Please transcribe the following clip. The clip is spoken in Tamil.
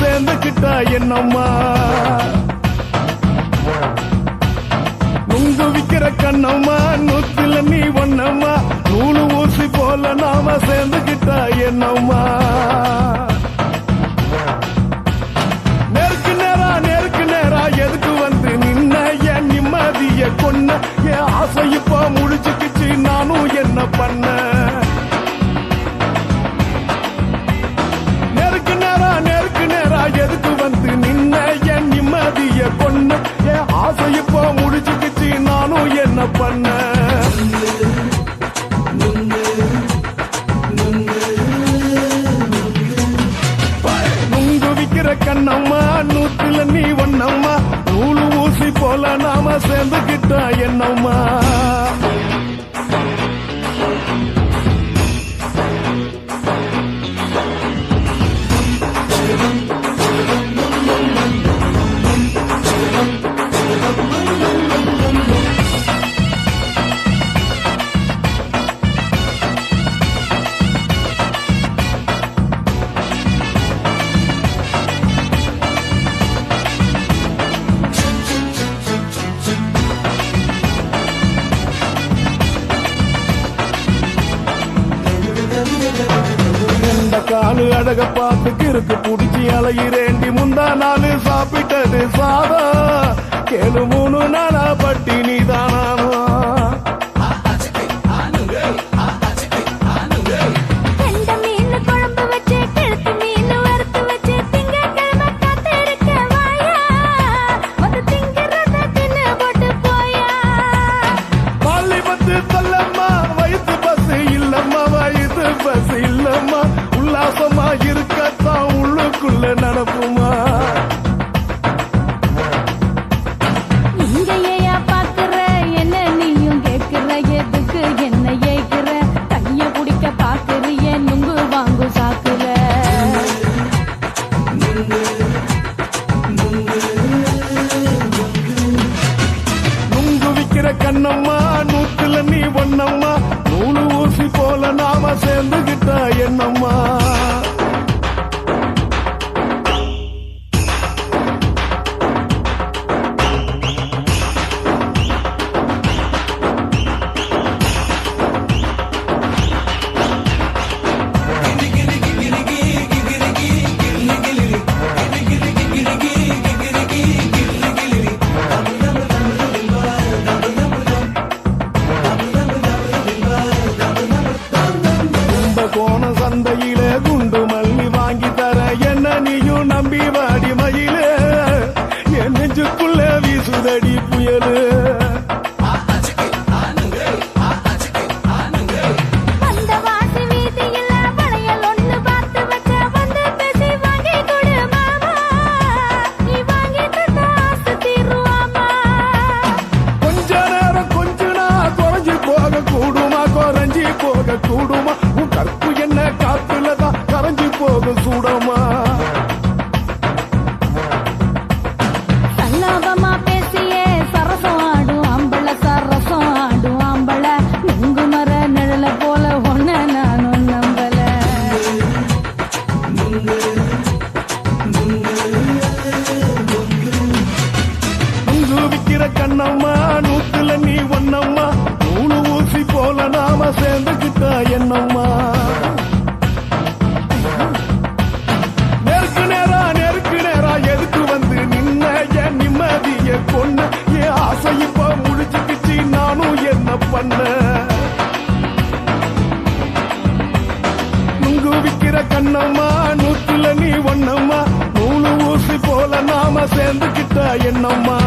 சேர்ந்துக்கிட்டா என்னம்மா? நுங்கு விக்கிற கண்ணம்மா நூத்துல நீ ஒன்னம்மா நூலு ஊசி போல நாம சேர்ந்துக்கிட்டா என்னம்மா? பண்ண. நுங்குவிக்கிற கண்ணம்மா நூற்றுல நீ ஒன்னம்மா நூலு ஊசி போல நாம சேர்ந்துகிட்டா என்னம்மா? நாலு அழக பார்த்து கிறுக்கு புடிச்சி அலையிறேண்டி முந்தா நாலு சாப்பிட்டது சாதா கேளு மூணு நாளா போல நாம சேர்ந்துகிட்டா என்னம்மா? சந்தையில குண்டு மல்லி வாங்கி தர என்ன நீயும் நம்பி வாடி மயில. என் நெஞ்சுக்குள்ள வீசுதடி புயலு. கூடும் கண்ணம்மா நூற்றுல நீ ஒன்னம்மா நூலு ஊசி போல நாம சேர்ந்துக்கிட்ட என்னம்மா?